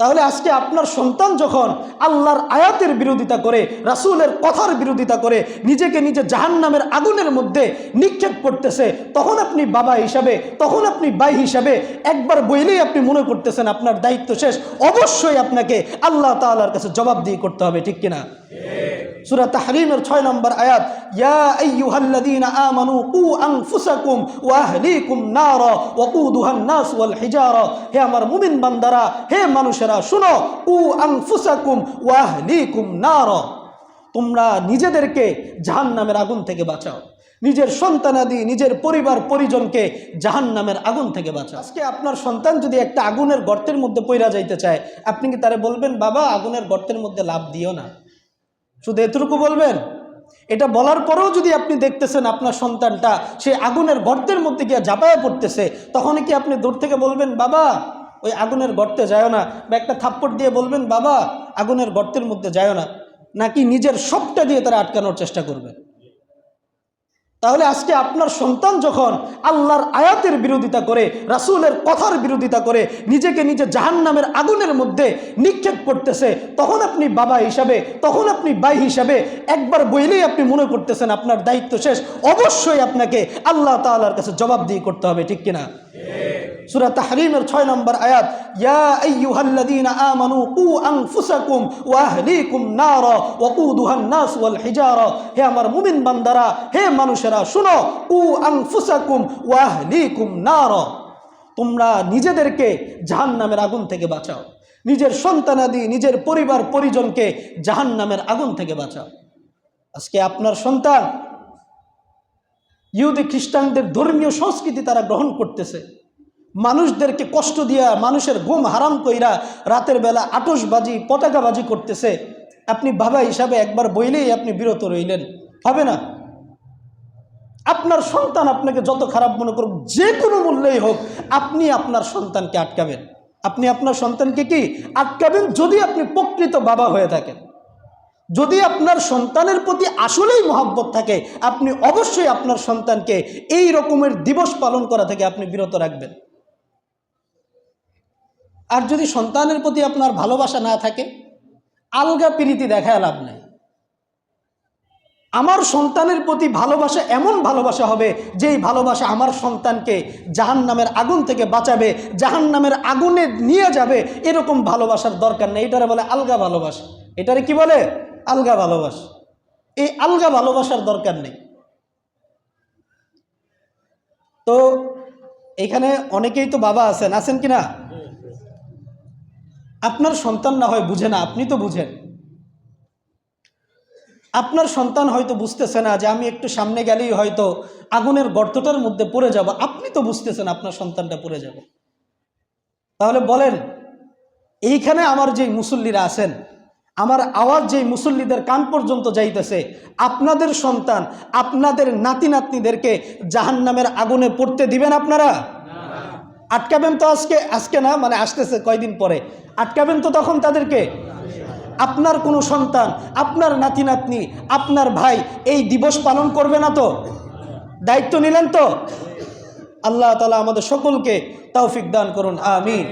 তাহলে আজকে আপনার সন্তান যখন আল্লাহর আয়াতের বিরোধিতা করে, রাসুলের কথার বিরোধিতা করে, নিজেকে নিজে জাহান নামের আগুনের মধ্যে নিক্ষেপ করতেছে, তখন আপনি বাবা হিসাবে, তখন আপনি বাই হিসাবে একবার বইলেই আপনি মনে করতেছেন আপনার দায়িত্ব শেষ। অবশ্যই আপনাকে আল্লাহ তাল্লাহার কাছে জবাব দিয়ে করতে হবে, ঠিক কিনা? সূরা তাহরিমের ছয় নম্বর আয়াত, ইয়া আইয়ুহাল্লাযীনা আমানু কু আনফুসাকুম ওয়া আহলিকুম নারা ওয়াকুদুহান নাস ওয়াল হিজারা। হে আমার মুমিন বান্দারা, হে মানুষেরা, শুনো, কু আনফুসাকুম ওয়া আহলিকুম নারা। তোমরা নিজেদেরকে জাহান্নামের আগুন থেকে বাঁচাও। নিজের সন্তানাদি নিজের পরিবার, পরিজনকে জাহান্নামের আগুন থেকে বাঁচাও। আজকে আপনার সন্তান যদি একটা আগুনের গর্তের মধ্যে পইরা যাইতে চায়, আপনি কি তারে বলবেন, বাবা, আগুনের গর্তের মধ্যে লাভ দিও না। শুধু এতটুকু বলবেন? এটা বলার পরেও যদি আপনি দেখতেছেন আপনার সন্তানটা সে আগুনের গর্তের মধ্যে গিয়ে ঝাঁপায়া পড়তেছে তখন কি আপনি দূর থেকে বলবেন, বাবা, ওই আগুনের গর্তে যায় না। বা একটা থাপ্পট দিয়ে বলবেন, বাবা, আগুনের গর্তের মধ্যে যায় না। নাকি নিজের সবটা দিয়ে তারা আটকানোর চেষ্টা করবেন? তাহলে আজকে আপনার সন্তান যখন আল্লাহর আয়াতের বিরোধিতা করে, রাসুলের কথার বিরোধিতা করে, নিজেকে নিজে জাহান নামের আগুনের মধ্যে নিক্ষেপ করতেছে, তখন আপনি বাবা হিসাবে, তখন আপনি বাই হিসাবে একবার বইলেই আপনি মনে করতেছেন আপনার দায়িত্ব শেষ। অবশ্যই আপনাকে আল্লাহ তাল্লাহার কাছে জবাব দিয়ে করতে হবে, ঠিক কিনা? সূরা তাহরিমের ছয় নম্বর আয়াত, ইয়া আইয়ুহাল্লাযীনা আমানু কু আনফুসাকুম ওয়া আহলিকুম নারা ওয়াকুদুহান নাস ওয়াল হিজারা। হে আমার মুমিন বান্দারা, হে মানুষেরা, শুনো, কু আনফুসাকুম ওয়া আহলিকুম নারা। তোমরা নিজেদেরকে জাহান্নামের আগুন থেকে বাঁচাও। নিজের সন্তানাদি, নিজের পরিবার, পরিজনকে জাহান্নামের আগুন থেকে বাঁচাও। আজকে আপনার সন্তান, ইহুদি খ্রিস্টানদের ধর্মীয় সংস্কৃতি তারা গ্রহণ করতেছে। মানুষদেরকে কষ্ট দিয়া মানুষের ঘুম হারাম কইরা রাতের বেলা আটসবাজি পতাকাবাজি করতেছে। আপনি বাবা হিসাবে একবার বইলেই আপনি বিরত রইলেন। হবে না? আপনার সন্তান আপনাকে যত খারাপ মনে করুক, যে কোনো মূল্যেই হোক, আপনি আপনার সন্তানকে আটকাবেন। আপনি আপনার সন্তানকে কি আটকাবেন? যদি আপনি প্রকৃত বাবা হয়ে থাকেন। যদি আপনার সন্তানের প্রতি আসলেই মহাব্বত থাকে, আপনি অবশ্যই আপনার সন্তানকে এই রকমের দিবস পালন করা থেকে আপনি বিরত রাখবেন। আর যদি সন্তানের প্রতি আপনার ভালোবাসা না থাকে, আলগা প্রীতি দেখায় লাভ নেই। আমার সন্তানের প্রতি ভালোবাসা এমন ভালোবাসা হবে, যেই ভালোবাসা আমার সন্তানকে জাহান নামের আগুন থেকে বাঁচাবে জাহান নামের আগুনে নিয়ে যাবে, এরকম ভালোবাসার দরকার নেই। এটারে বলে আলগা ভালোবাসা। এটারে কি বলে? আলগা ভালোবাসা। এই আলগা ভালোবাসার দরকার নেই। তো, এখানে অনেকেই তো বাবা আছেন। আছেন কি না আপনার সন্তান না হয় বুঝে না, আপনি তো বুঝেন। আপনার সন্তান হয়তো বুঝতেছে না যে আমি একটু সামনে গেলেই হয়তো আগুনের গর্তটার মধ্যে পড়ে যাব। আপনি তো বুঝতেছেন আপনার সন্তানটা পড়ে যাবে। তাহলে বলেন, এইখানে আমার যেই মুসল্লিরা আছেন, আমার আওয়াজ যেই মুসল্লিদের কান পর্যন্ত যাইতেছে, আপনাদের সন্তান, আপনাদের নাতি নাতনিদেরকে জাহান্নামের আগুনে পড়তে দিবেন আপনারা? আটকাবেন তো আজকে আজকে না মানে আসতেছে কয়দিন পরে। আটকাবেন তো তখন তাদেরকে। আপনার কোনো সন্তান, আপনার নাতি নাতনি, আপনার ভাই এই দিবস পালন করবে না তো? দায়িত্ব নিলেন তো? আল্লাহ তালা আমাদের সকলকে তৌফিক দান করুন, আমিন।